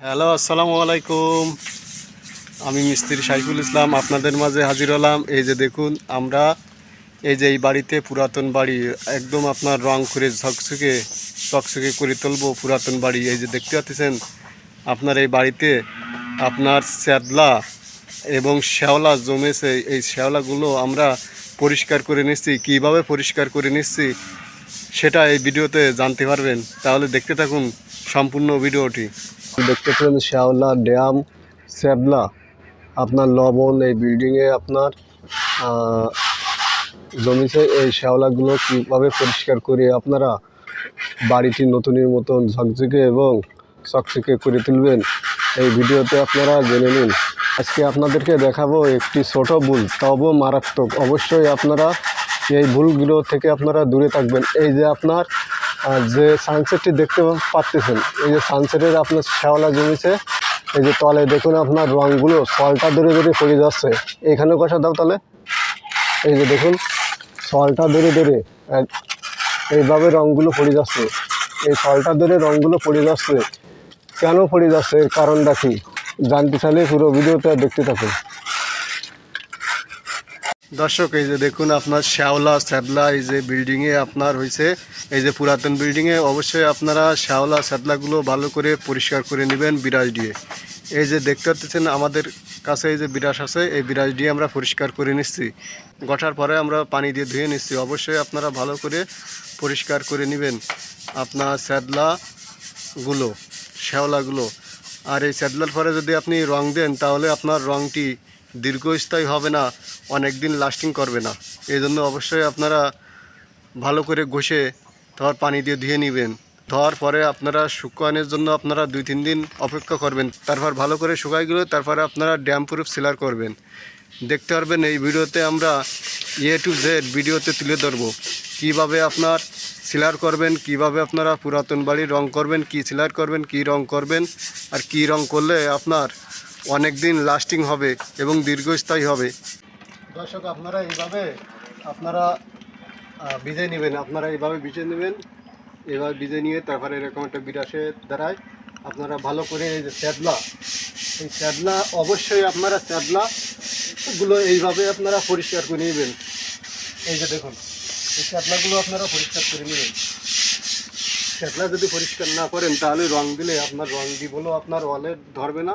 Hello, আসসালামু আলাইকুম। আমি মিস্ত্রি সাইফুল ইসলাম, আপনাদের মাঝে হাজির হলাম। এই যে দেখুন, আমরা এই যে এই বাড়িতে পুরাতন বাড়ি, একদম আপনার রং করে ঝকঝকে চকচকে করে তুলবো পুরাতন বাড়ি। এই যে দেখতে পাচ্ছেন, আপনার এই বাড়িতে আপনার স্যাদলা এবং শ্যাওলা জমেছে। এই শ্যাওলাগুলো আমরা পরিষ্কার করে নিচ্ছি। কীভাবে পরিষ্কার করে নিচ্ছি, সেটা এই ভিডিওতে জানতে পারবেন। তাহলে দেখতে থাকুন সম্পূর্ণ ভিডিওটি। দেখতে পাচ্ছেন শ্যাওলা, ড্যাম, শ্যাবলা। আপনার লবণ এই বিল্ডিংয়ে আপনার জমিছে এই শ্যাওলাগুলো কীভাবে পরিষ্কার করে আপনারা বাড়িটি নতুনের মতন ঝকঝকে এবং চকচকে করে তুলবেন, এই ভিডিওতে আপনারা জেনে নিন। আজকে আপনাদেরকে দেখাবো একটি ছোট ভুল, তবু মারাত্মক। অবশ্যই আপনারা এই ভুলগুলো থেকে আপনারা দূরে থাকবেন। এই যে আপনার আহ, যে সানসেটটি দেখতে পাচ্ছেন এই যে সানসেটের আপনার শ্যাওলা জমেছে এই যে তলে দেখুন আপনার রঙগুলো সলটা ধরে ধরে পড়ে যাচ্ছে। এখানে কষা দাও তাহলে। এই যে দেখুন সলটা ধরে ধরে এইভাবে রঙগুলো পড়ে যাচ্ছে। এই সলটা ধরে রঙগুলো পড়ে যাচ্ছে। কেন পড়ে যাচ্ছে? এর কারণটা কি? জানতে চাইলে পুরো ভিডিওটা দেখতে থাকুন। দর্শক, এই যে দেখুন আপনার শ্যাওলা স্যাদলা এই যে বিল্ডিংয়ে আপনার হয়েছে, এই যে পুরাতন বিল্ডিংয়ে অবশ্যই আপনারা শ্যাওলা স্যাদলাগুলো ভালো করে পরিষ্কার করে নেবেন বিরাজ দিয়ে। এই যে দেখতে পাচ্ছেন, আমাদের কাছে এই যে বিরাস আছে, এই বিরাজ দিয়ে আমরা পরিষ্কার করে নিচ্ছি। গঠার পরে আমরা পানি দিয়ে ধুয়ে নিচ্ছি। অবশ্যই আপনারা ভালো করে পরিষ্কার করে নেবেন আপনার স্যাদলাগুলো শ্যাওলাগুলো। আর এই স্যাদলার পরে যদি আপনি রং দেন, তাহলে আপনার রংটি দীর্ঘস্থায়ী হবে না অনেক দিন লাস্টিং করবে না। এই জন্য অবশ্যই আপনারা ভালো করে ঘষে তারপর পানি দিয়ে ধুয়ে নেবেন। ধোয়ার পরে আপনারা শুকানোর জন্য আপনারা দুই তিন দিন অপেক্ষা করবেন। তারপর ভালো করে শুকাই গেলে তারপরে আপনারা ড্যাম প্রুফ সিলার করবেন। দেখতে পারবেন এই ভিডিওতে আমরা এ টু জেড ভিডিওতে তুলে ধরবো। কীভাবে আপনার সিলার করবেন, কীভাবে আপনারা পুরাতন বাড়ি রং করবেন, কি সিলার করবেন, কি রং করবেন, আর কি রং করলে আপনার অনেক দিন লাস্টিং হবে এবং দীর্ঘস্থায়ী হবে। দর্শক, আপনারা এইভাবে, আপনারা ভিজে নেবেন, আপনারা এইভাবে ভিজে নেবেন এবার ভিজে নিয়ে তারপরে এরকম একটা বিরাসে দাঁড়ায়। আপনারা ভালো করে এই যে স্যাদলা, এই স্যাদলা, অবশ্যই আপনারা স্যাদলা গুলো এইভাবে আপনারা পরিষ্কার করে নেবেন। এই যে দেখুন, এই স্যাদলাগুলো আপনারা পরিষ্কার করে নেবেন। স্যাদলা যদি পরিষ্কার না করেন, তাহলে রং দিলে আপনার রং দিবলেও আপনার ওয়ালে ধরবে না।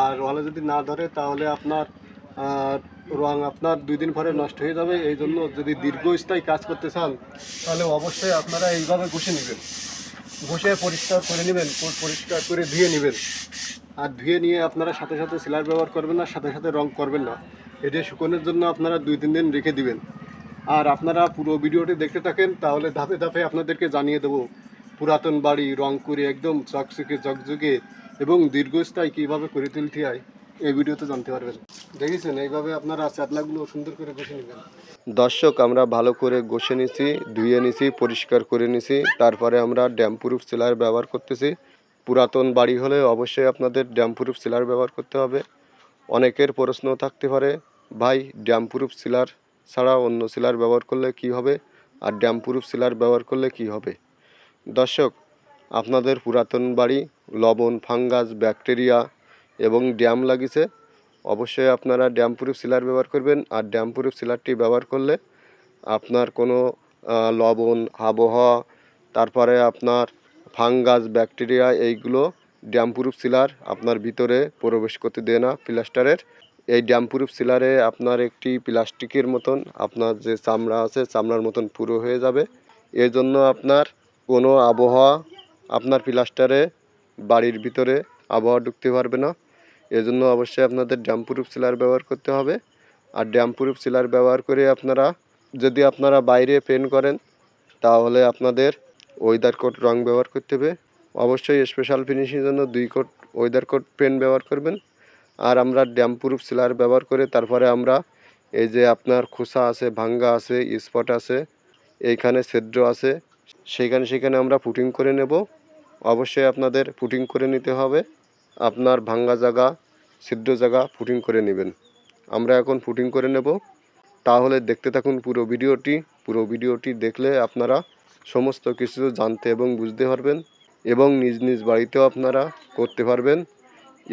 আর ওয়ালে যদি না ধরে, তাহলে আপনার রং আপনার দুই দিন পরে নষ্ট হয়ে যাবে। এই জন্য যদি দীর্ঘস্থায়ী কাজ করতে চান, তাহলে অবশ্যই আপনারা এইভাবে ঘষে নেবেন। ঘষে পরিষ্কার করে নেবেন পরিষ্কার করে ধুয়ে নেবেন। আর ধুয়ে নিয়ে আপনারা সাথে সাথে সিলার ব্যবহার করবেন না, সাথে সাথে রং করবেন না। এটা শুকোনোর জন্য আপনারা দুই তিন দিন রেখে দিবেন। আর আপনারা পুরো ভিডিওটি দেখতে থাকেন, তাহলে ধাপে ধাপে আপনাদেরকে জানিয়ে দেবো। পুরাতন বাড়ি রং করে একদম চকচকে ঝকঝকে এবং দীর্ঘস্থায়ী কীভাবে করে তুলতে হয়, এই ভিডিওতে জানতে পারবেন। দেখেছেন, এইভাবে আপনারা চাতলাগুলো সুন্দর করে বসে নেবেন। দর্শক, আমরা ভালো করে ঘষে নিছি, ধুয়ে নিছি, পরিষ্কার করে নিছি। তারপরে আমরা ড্যাম প্রুফ সিলার ব্যবহার করতেছি। পুরাতন বাড়ি হলে অবশ্যই আপনাদের ড্যাম প্রুফ সিলার ব্যবহার করতে হবে। অনেকের প্রশ্ন থাকতে পারে, ভাই ড্যাম প্রুফ সিলার ছাড়া অন্য সিলার ব্যবহার করলে কি হবে? আর ড্যাম প্রুফ সিলার ব্যবহার করলে কি হবে? দর্শক আপনাদের পুরাতন বাড়ি, লবণ, ফাঙ্গাস, ব্যাকটেরিয়া এবং ড্যাম লাগিছে। অবশ্যই আপনারা ড্যাম প্রুফ সিলার ব্যবহার করবেন আর ড্যাম প্রুফ সিলারটি ব্যবহার করলে আপনার কোনো লবণ, আবহাওয়া, তারপরে আপনার ফাঙ্গাস, ব্যাকটেরিয়া এইগুলো ড্যাম প্রুফ সিলার আপনার ভিতরে প্রবেশ করতে দেয় না প্লাস্টারের। এই ড্যাম প্রুফ সিলারে আপনার একটি প্লাস্টিকের মতন আপনার যে চামড়া আছে, চামড়ার মতন পুরো হয়ে যাবে। এর জন্য আপনার কোনো আবহাওয়া আপনার প্লাস্টারে বাড়ির ভিতরে আবহাওয়া ঢুকতে পারবে না। এজন্য অবশ্যই আপনাদের ড্যামপুরুফ সিলার ব্যবহার করতে হবে। আর ড্যামপ্রুফ সিলার ব্যবহার করে আপনারা, যদি আপনারা বাইরে পেন করেন, তাহলে আপনাদের ওয়েদার কোট রং ব্যবহার করতে হবে। অবশ্যই স্পেশাল ফিনিশিংয়ের জন্য দুই কোট ওয়েদার কোট পেন ব্যবহার করবেন। আর আমরা ড্যাম্প্রুফ সিলার ব্যবহার করে তারপরে আমরা এই যে আপনার খোসা আছে, ভাঙ্গা আছে স্পট আছে, এইখানে ছিদ্র আছে সেখানে সেখানে আমরা পুটিং করে নেব। অবশ্যই আপনাদের পুটিং করে নিতে হবে। আপনার ভাঙ্গা জায়গা, ছিদ্র জায়গা ফুটিং করে নেবেন। আমরা এখন ফুটিং করে নেব। তাহলে দেখতে থাকুন পুরো ভিডিওটি। পুরো ভিডিওটি দেখলে আপনারা সমস্ত কিছু জানতে এবং বুঝতে পারবেন এবং নিজ নিজ বাড়িতেও আপনারা করতে পারবেন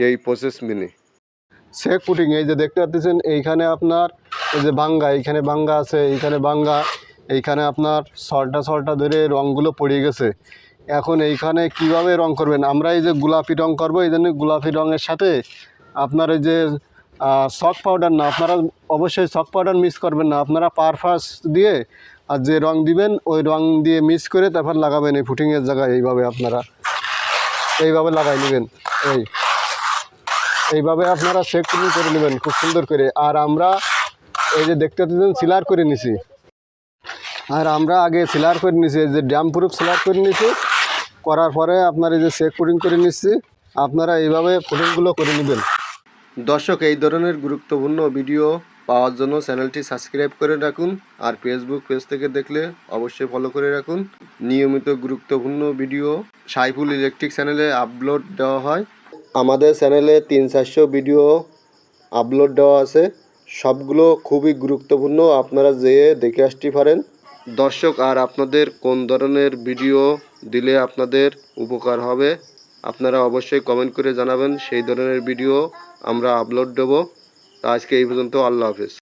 এই প্রসেস মেনে। সেক পুটিং, এই যে দেখতে পাচ্ছেন, এইখানে আপনার এই যে বাঙ্গা এইখানে বাঙ্গা আছে, এইখানে বাঙ্গা এইখানে আপনার সলটা সলটা ধরে রঙগুলো পড়ে গেছে। এখন এইখানে কীভাবে রং করবেন? আমরা এই যে গোলাপি রং করব, এই জন্য গোলাপি রঙের সাথে আপনার এই যে সক পাউডার না, আপনারা অবশ্যই সক পাউডার মিক্স করবেন না। আপনারা পারফাস দিয়ে আর যে রং দিবেন, ওই রং দিয়ে মিক্স করে তারপর লাগাবেন এই ফুটিংয়ের জায়গায়। এইভাবে আপনারা, এইভাবে লাগাই নেবেন। এই, এইভাবে আপনারা চেক করে নেবেন খুব সুন্দর করে। আর আমরা এই যে দেখতে পাচ্ছেন সিলার করে নিছি। আর আমরা আগে সিলার করে নিছি, এই যে ড্যাম প্রুফ সিলার করে নিছি। করার পরে আপনার এই যে চেক পুটিং করে নিচ্ছি, আপনারা এইভাবে পুটিংগুলো করে নেবেন। দর্শক, এই ধরনের গুরুত্বপূর্ণ ভিডিও পাওয়ার জন্য চ্যানেলটি সাবস্ক্রাইব করে রাখুন আর ফেসবুক পেজ থেকে দেখলে অবশ্যই ফলো করে রাখুন। নিয়মিত গুরুত্বপূর্ণ ভিডিও সাইফুল ইলেকট্রিক চ্যানেলে আপলোড দেওয়া হয়। আমাদের চ্যানেলে তিন চারশো ভিডিও আপলোড দেওয়া আছে। সবগুলো খুবই গুরুত্বপূর্ণ, আপনারা যেয়ে দেখে আসতে পারেন। দর্শক, আর আপনাদের কোন ধরনের ভিডিও দিলে আপনাদের উপকার হবে, আপনারা অবশ্যই কমেন্ট করে জানাবেন। সেই ধরনের ভিডিও আমরা আপলোড দেবো। আজকে এই পর্যন্ত, আল্লাহ হাফেজ।